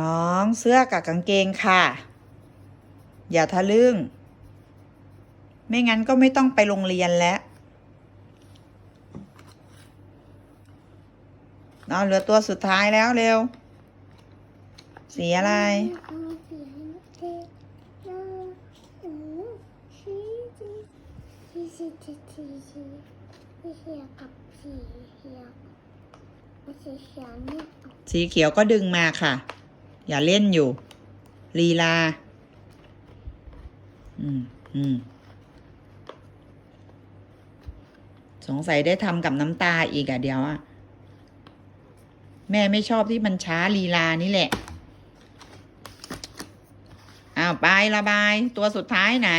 น้องเสื้อกับกางเกงค่ะ อย่าทะลึ่ง ไม่งั้นก็ไม่ต้องไปโรงเรียนแล้วเอาเหลือตัวสุดท้ายแล้วเร็ว สีอะไร สีสีสีสีสีเขียวกับสีเขียวสีเขียวเนี่ยสีเขียวก็ดึงมาค่ะ อย่าเล่นอยู่ ลีลา อืมอืมสงสัยได้ทำกับน้ำตาอีกอะเดี๋ยวอะแม่ไม่ชอบที่มันช้าลีลานี่แหละ อ้าวไประบาย ตัวสุดท้ายไหน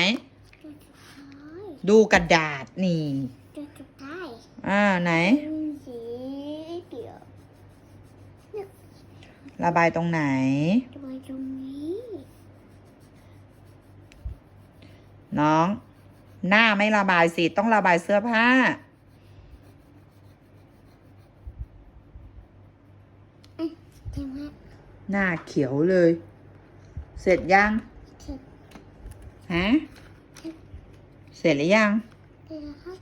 ตัวสุดท้ายดูกระดาษนี่ตัวสุดท้ายอ่าไหน เป็นสีเขียว ระบายตรงไหนตัวตรงนี้ น้อง หน้าไม่ระบายสิ ต้องระบายเสื้อผ้าใช่ไหมหน้าเขียวเลย เสร็จยังเสร็จฮะ เสร็จหรือยังแล้วครับ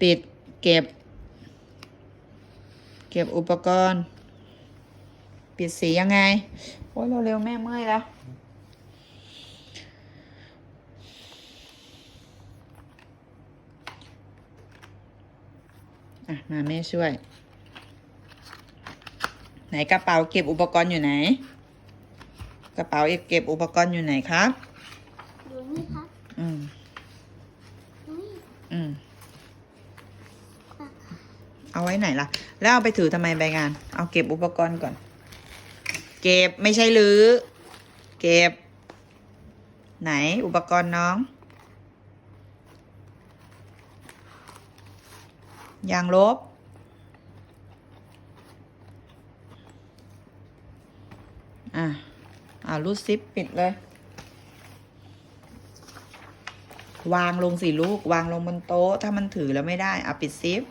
ปิดเก็บ เก็บอุปกรณ์ ปิดสียังไง โอ้ยเร็วๆแม่เมื่อยแล้ว อะ มาแม่ช่วย ไหนกระเป๋าเก็บอุปกรณ์อยู่ไหน กระเป๋าเก็บอุปกรณ์อยู่ไหนครับ ดูนี่ครับ อืม นี่ อืม ปาก เอาไว้ไหนล่ะ แล้วเอาไปถือทำไมใบงาน เอาเก็บอุปกรณ์ก่อน เก็บไม่ใช่หรือ เก็บ ไหนอุปกรณ์น้อง ยางลบ อะอ่ารูดซิปปิดเลย วางลงสิลูก วางลงบนโต๊ะ ถ้ามันถือแล้วไม่ได้เอาปิดซิป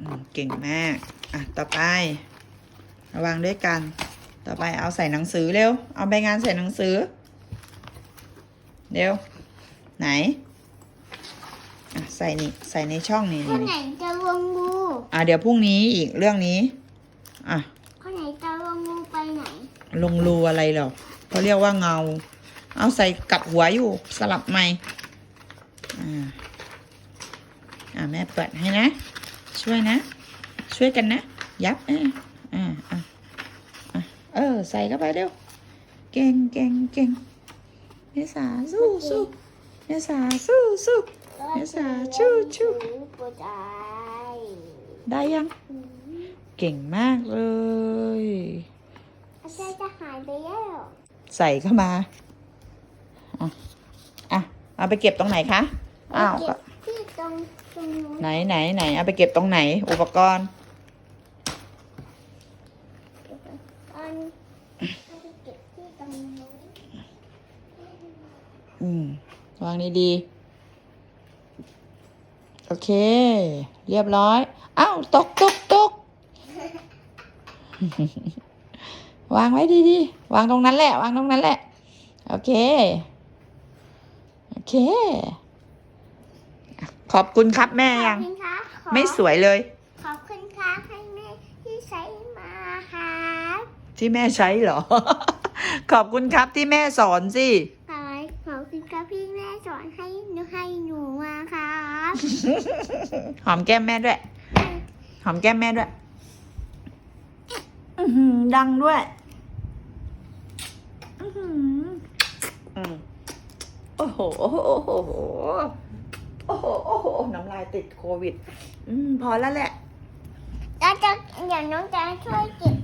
อืม เก่งมาก อะ ต่อไประวังด้วยกัน ต่อไปเอาใส่หนังสือเร็ว เอาใบงานใส่หนังสือ เร็ว ไหน อะ ใส่นี่ ใส่ในช่องนี่ข้อนี่ไหนจะลงงูอะ เดี๋ยวพรุ่งนี้อีกเรื่องนี้ อะ ข้อไหนจะลงงูไปไหน ลงรูอะไรหรอเขาเรียกว่าเงา เอาใส่กลับหัวอยู่ สลับใหม่ อ่า อ่าแม่เปิดให้นะ ช่วยนะ ช่วยกันนะ ยับเอออ่าอ่าอะเออ ใส่เข้าไปเร็ว เก่งเก่งเก่งเมษาสู้สู้เมษาสู้สู้เดี๋ยวสาชู่ชู่ปวดใจได้ยัง เก่งมากเลยอาจารย์จะหายไปแล้ว ใส่เข้ามา อะ อะ เอาไปเก็บตรงไหนคะ อ้าวเก็บที่ตรงตรงนู้นไหนไหนไหน เอาไปเก็บตรงไหน อุปกรณ์ อันเอาไปเก็บที่ตรงนู้นอืม วางดีๆ โอเค เรียบร้อย อ้าว ตกตกตก วางไว้ดีๆ วางตรงนั้นแหละ วางตรงนั้นแหละ โอเค โอเคอะขอบคุณครับแม่ขอยับงคุณค่ะขอไม่สวยเลย ขอบคุณค่ะให้แม่ที่ใช้มาครับ ที่แม่ใช้เหรอ ขอบคุณครับที่แม่สอนสิขอขอบคุณค่ะพี่แม่สอนให้หนูให้หนูมาครับหอมแก้มแม่ด้วย หอมแก้มแม่ด้วยอื้อหือดังด้วยอื้อหืออืมโอ้โห โอ้โห โอ้โห โอ้โห โอ้โห น้ำลายติดโควิด อืม พอแล้วแหละ แล้วจะเดี๋ยวน้องจะช่วยเก็บ